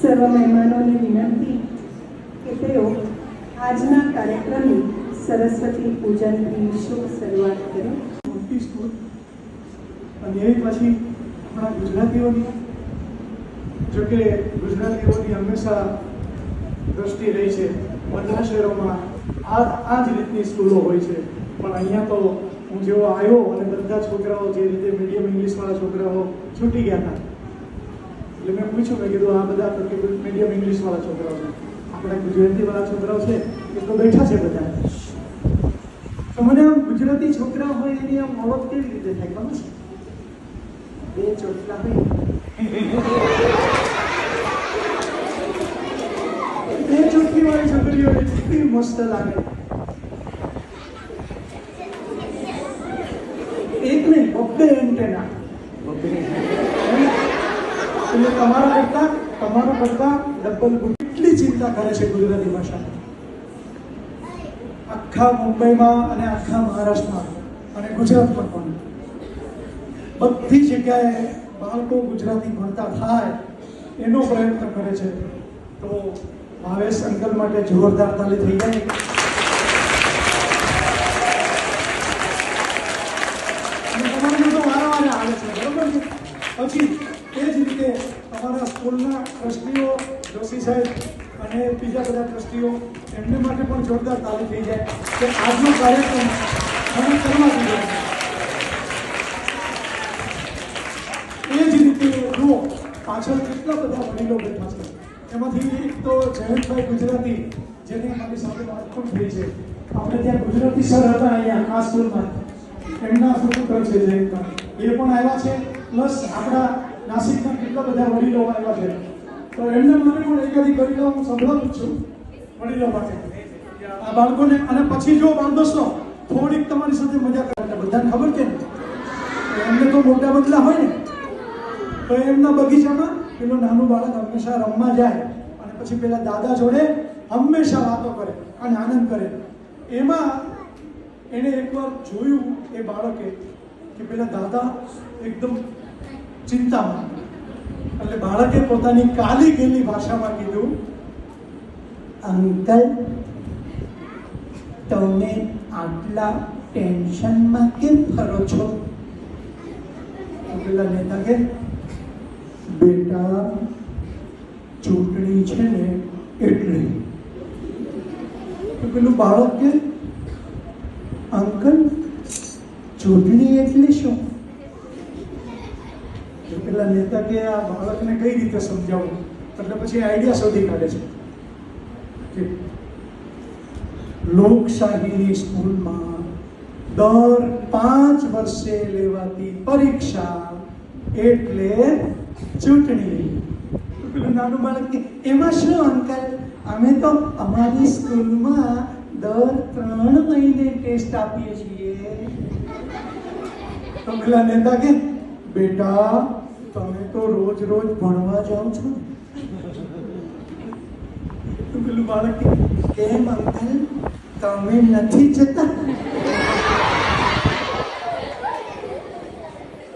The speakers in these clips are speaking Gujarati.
સર્વ મહેમાનોને વિનંતી કે તેઓ આજના કાર્યક્રમની સરસ્વતી પૂજનથી શુભ શરૂઆત કરે. મોટી અને એ પછી આપણા ગુજરાતીઓની જોકે ગુજરાતીઓની હંમેશા દ્રષ્ટિ રહી છે. બધા શહેરોમાં આ આ જ રીતની સ્કૂલો હોય છે. પણ અહીંયા તો હું જેવો આવ્યો અને બધા છોકરાઓ જે રીતે મીડિયમ ઇંગ્લિશવાળા છોકરાઓ છૂટી ગયા હતા એટલે મેં પૂછ્યું, મેં કીધું, આ બધા તો કે મીડિયમ ઇંગ્લિશવાળા છોકરાઓ છે. આપણા ગુજરાતીવાળા છોકરાઓ છે, એ તો બેઠા છે બધા. તો મને આમ ગુજરાતી છોકરા હોય એની આમ ઓળખ કેવી રીતે થાય, ખબર છે? બે ચોટલા હોય. બે ચોટલી વાળી છોકરીઓ એટલી મસ્ત લાગે. એક નહીં, બબ્બે એન્ટેના એટલે તમારા કરતા કરતા ડબલ કેટલી ચિંતા કરે છે ગુજરાતી ભાષા આખા મુંબઈમાં અને આખા મહારાષ્ટ્રમાં અને ગુજરાતમાં પણ. બધી જગ્યાએ બાળકો ગુજરાતી ભણતા થાય એનો પ્રયત્ન કરે છે. તો ભાવેશ અંકલ માટે જોરદાર તાલી થઈ જાય અને તમારું બધું વારે વારે આવે છે બરોબર છે પછી એ જ રીતે તમારા સ્કૂલના ટ્રસ્ટીઓ જોશી સાહેબ અને બીજા બધા ટ્રસ્ટીઓ, એમને માટે પણ જોરદાર તાલી થઈ જાય કે આજનો કાર્યક્રમ મને કરવા દીધો એ જ રીતે જુઓ, પાછળ કેટલા બધા વડીલો બેઠા છે. એમાંથી એક તો જયંતભાઈ ગુજરાતી, જેની અમારી સાથે વાત પણ થઈ છે. આપણે ત્યાં ગુજરાતી સર હતા અહીંયા, આ સ્કૂલમાં. એમના સુપુત્ર છે જયંતભાઈ? એ પણ આવ્યા છે, પ્લસ આપણા નાસિકના કેટલા બધા વડીલો આવ્યા છે? તો એમને મને પણ એકાદી કરીને હું સંભળાવું છું વડીલો માટે. આ બાળકોને, અને પછી જો બાળ દોસ્તો થોડીક તમારી સાથે મજા કરે બધાને ખબર ને? એમને તો મોટા બદલા હોય ને? તો એમના બગીચામાં પેલું નાનું બાળક હંમેશા રમવા જાય અને પછી પેલા દાદા જોડે હંમેશા વાતો કરે અને આનંદ કરે. એમાં એણે એકવાર જોયું એ બાળકે કે પેલા દાદા એકદમ ચિંતામાં એટલે બાળકે પોતાની કાલી ગયેલી ભાષામાં કીધું, અંકલ, તમે આટલા ટેન્શનમાં કેમ ફરો છો? પેલા નેતા કે, બેટા, ચૂંટણી છે ને એટલે. તો પેલું બાળક કે, અંકલ, ચૂંટણી એટલે શું? પેલા નેતા કે આ બાળકને કઈ રીતે સમજાવવું એટલે પછી આઈડિયા શોધી કાઢે છે. લોકશાહીની સ્કૂલમાં દર પાંચ વર્ષે લેવાતી પરીક્ષા એટલે ચૂંટણી. નાનું બાળક કે એમાં શું અંકલ અમે તો અમારી સ્કૂલમાં દર ત્રણ મહિને ટેસ્ટ આપીએ છીએ. તો પેલા નેતા કે, બેટા તમે તો રોજ રોજ ભણવા જાઓ છો? તો પેલું બાળક કેમ? અંકલ, તમે નથી જતા?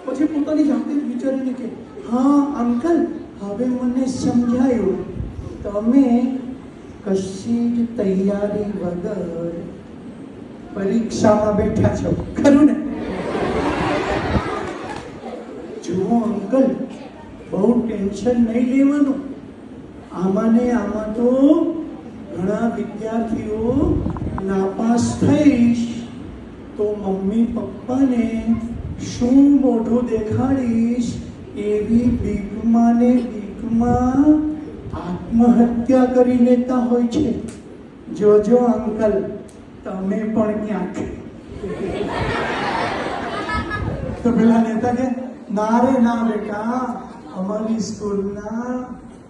પછી પોતાની જાતે વિચારીને કે, હા, અંકલ, હવે મને સમજાયું. તમે કશી જ તૈયારી વગર પરીક્ષામાં બેઠા છો. ખરું ને? જુઓ અંકલ, બહુ ટેન્શન નહીં લેવાનું. આમાં ને આમાં તો ઘણા વિદ્યાર્થીઓ નાપાસ થઈશ. તો મમ્મી પપ્પાને શું મોઢું દેખાડીશ એવી બીકમાં ને બીકમાં આત્મહત્યા કરી લેતા હોય છે. જોજો અંકલ, તમે પણ ક્યાંક તો પેલા નેતા કે ના રે ના બેટા અમારી સ્કૂલના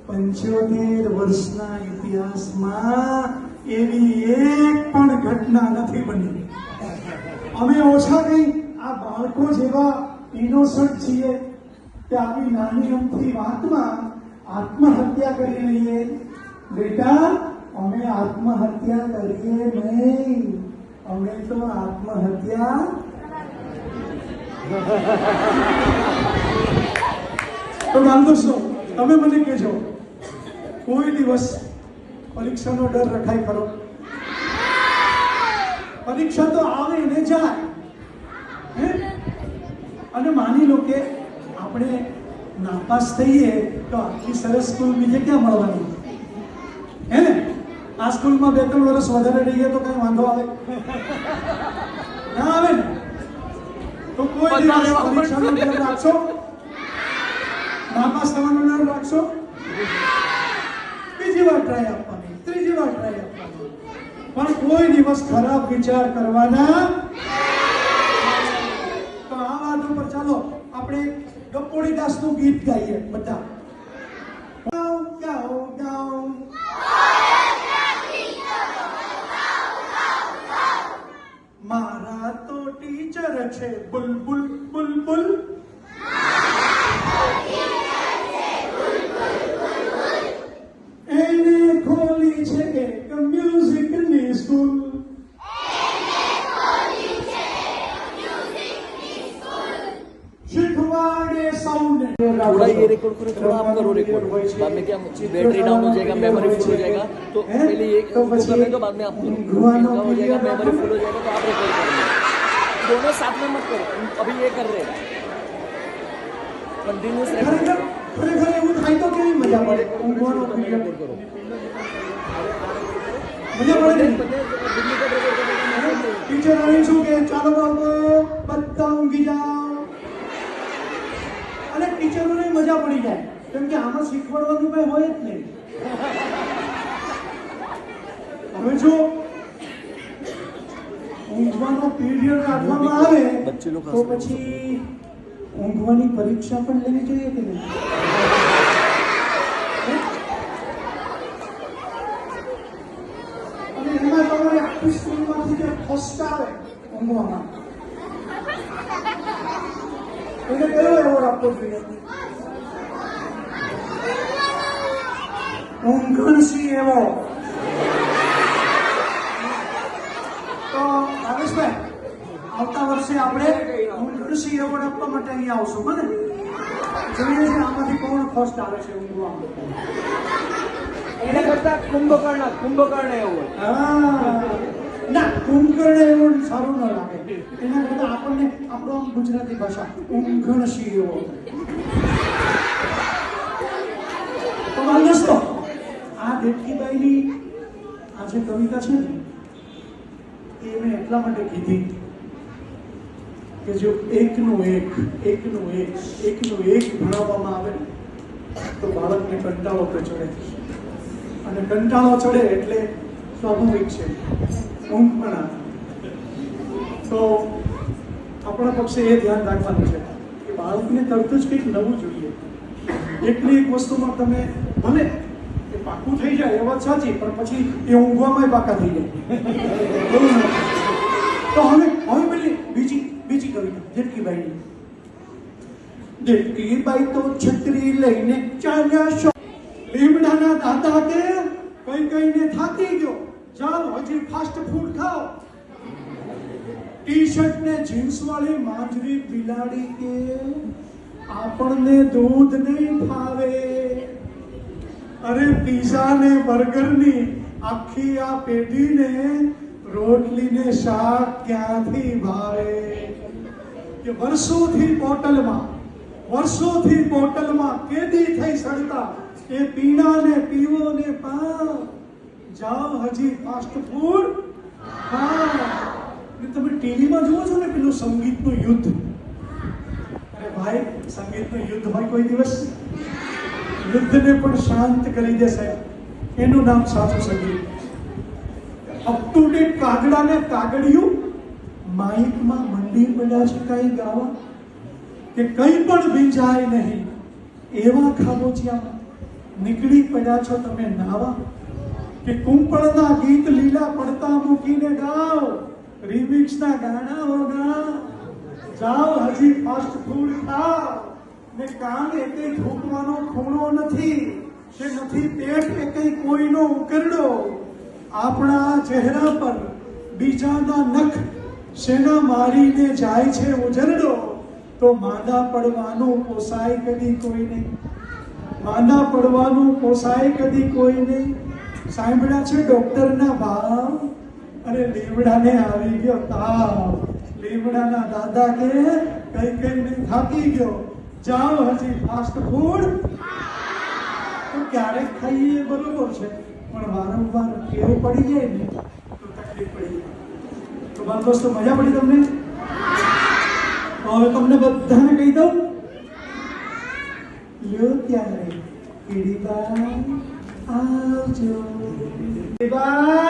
પંચોતેર વર્ષના ઇતિહાસમાં એવી એક પણ ઘટના નથી બની. અમે ઓછા નહીં, આ બાળકો જેવા ઇનોસન્ટ છીએ કે આવી નાની અમથી વાતમાં આત્મહત્યા કરી લઈએ. બેટા, અમે આત્મહત્યા કરીએ નહીં. અમે તો આત્મહત્યા તો દોસ્તો તમે મને કહેજો, કોઈ દિવસ પરીક્ષાનો ડર રખાય ખરો? પરીક્ષા તો આવે ને જાય. અને માની લો કે આપણે નાપાસ થઈએ તો આટલી સરસ સ્કૂલ બીજે ક્યાં મળવાની? હે? ને આ સ્કૂલમાં બે ત્રણ વર્ષ વધારે રહી ગયા તો કઈ વાંધો આવે? ના આવે ને? તો કોઈ દિવસ પરીક્ષાનો ડર રાખશો? નાપાસ થવાનો ડર રાખશો? બીજી વાર ટ્રાય આપવાની ત્રીજી વાર ટ્રાય આપવાની. પણ કોઈ દિવસ ખરાબ વિચાર કરવાના તો આ વાત ઉપર ચાલો આપણે ગપ્પોડી દાસનું ગીત ગાઈએ બધા. ટીચર છે બુલબુલ બુલબુલ એને ખોલી છે એક મ્યુઝિકની સ્કૂલ શીખવાડે સૌને थोड़ा ये रिकॉर्ड करो थोड़ा आप करो रिकॉर्ड बाद में क्या बैटरी डाउन हो जाएगा मेमोरी फुल हो जाएगा तो हैं? पहले ये तो इसको बस करने ये दो बाद में आप घुमानो इनका हो जाएगा पीरियड मेमोरी रखो। फुल हो जाएगा तो आप रिकॉर्ड करेंगे दोनों साथ में मत करो अभी ये कर रहे हैं कंटिन्यूस ખરેખર ખરેખર એવું થાય તો કેવી મજા પડે ઊંઘવાનો પીરિયડ करो મજા પડે ને ટીચર અહીં શું કે ચાલો બાળકો બધા ઊંઘી જાઓ અને ટીચરોને મજા પડી જાય કેમ કે આમાં શીખવાડવાનું કઈ હોય જ નહીં હવે જો ઊંઘવાનો પીરિયડ રાખવામાં આવે તો પછી ઊંઘવાની પરીક્ષા પણ લેવી જોઈએ કે નહીં? અને એમાં તમારે આખી સ્કૂલમાંથી જે ફર્સ્ટ આવે ઊંઘવામાં. એને કયો એવોર્ડ આપવો જોઈએ ઊંઘણસિંહ એવોર્ડ તો ભાવેશભાઈ વર્ષે આપણે ઊંઘણસિંહ એવોર્ડ આપવા માટે અહીંયા આવશું બને જોઈએ છે આમાંથી કોણ ફર્સ્ટ આવે છે ઊંઘવા એને કરતા કુંભકર્ણ કુંભકર્ણ એવોર્ડ. ના કુંભકર્ણ એવોર્ડ સારું ન લાગે. એના કરતા આપણને આપણો આમ ગુજરાતી ભાષા ઊંઘણસિંહ એવોર્ડ તો દોસ્તો આ દેવકીબાઈની આ જે કવિતા છે ને એ મેં એટલા માટે કીધી કે જો એકનું એક એકનું એક એકનું એક ભણાવવામાં આવે, તો બાળકને કંટાળો ચડે અને કંટાળો ચડે એટલે સ્વાભાવિક છે. ઊંઘ તો આપણા પક્ષે એ ધ્યાન રાખવાનું છે કે બાળકને તરત જ કંઈક નવું જોઈએ. એટલી એક વસ્તુમાં તમે ભલે એ પાકું થઈ જાય એ વાત સાચી, પણ પછી એ ઊંઘવામાં પાકા થઈ જાય. તો હવે કવિતા જેટકીબાઈની તો છત્રી લઈને ચાલ્યા લીમડાના દાદા કે કઈ કઈને થાકી ગયો. ચાલ હજી ફાસ્ટ ફૂડ ખાઓ. ટી ને જીન્સ વાળી માજરી બિલાડી કે આપણને દૂધ નહીં ફાવે. અરે પીઝા ને બર્ગરની આખી આ પેઢીને રોટલી ને શાક ક્યાંથી ભાવે? કે વર્ષોથી બોટલમાં વર્ષોથી બોટલમાં કેદી થઈ સડતા, એ પીણા ને પીવો ને પાવ જાઓ હજી ફાસ્ટ ફૂડ તમે ટીવીમાં જુઓ છો ને પેલું સંગીતનું યુદ્ધ. અરે ભાઈ, સંગીતનું યુદ્ધ હોય કોઈ દિવસ? યુદ્ધને પણ શાંત કરી દે સાહેબ. એનું નામ સાચું સંગીત. અપ ટુ ડેટ કાગડા ને કાગડિયું માઇકમાં પડ્યા છે કઈ ગાવા? કે કંઈ પણ ભીંજાય નહીં, એવા ખાબોચિયામાં નીકળી પડ્યા છો તમે નાવા? કે કુંપળના ગીત લીલા પડતા મૂકીને ગાઓ, રિમિક્સના ગાણાઓ ગાઓ જાઓ હજી ફાસ્ટ ફૂડ ખાઓ, ને કાન એકે ઠોકવાનો ખૂણો નથી, કે નથી પેટ એ કઈ કોઈનો ઉકરડો. આપણા ચહેરા પર બીજાના નખ શેના મારીને જાય છે ઉજરડો? તો માંદા પડવાનું પોસાય કદી કોઈ નહીં. માંદા પડવાનું પોસાય કદી કોઈ નહીં. સાંભળ્યા છે ડોક્ટરના ભાવ અને લીમડાને આવી ગયો તાવ. લીમડાના દાદા કે કઈ કઈને થાકી ગયો. જાઓ હજી ફાસ્ટ ફૂડ તો ક્યારેક ખાઈએ? બરોબર છે. પણ વારંવાર કેવું પડી જાય ને, તો તકલીફ પડી જાય. તો બાળ દોસ્તો મજા પડી તમને હવે તમને બધાને કહી દઉં લ્યો ત્યારે કીડીબા આવજો કીડીબા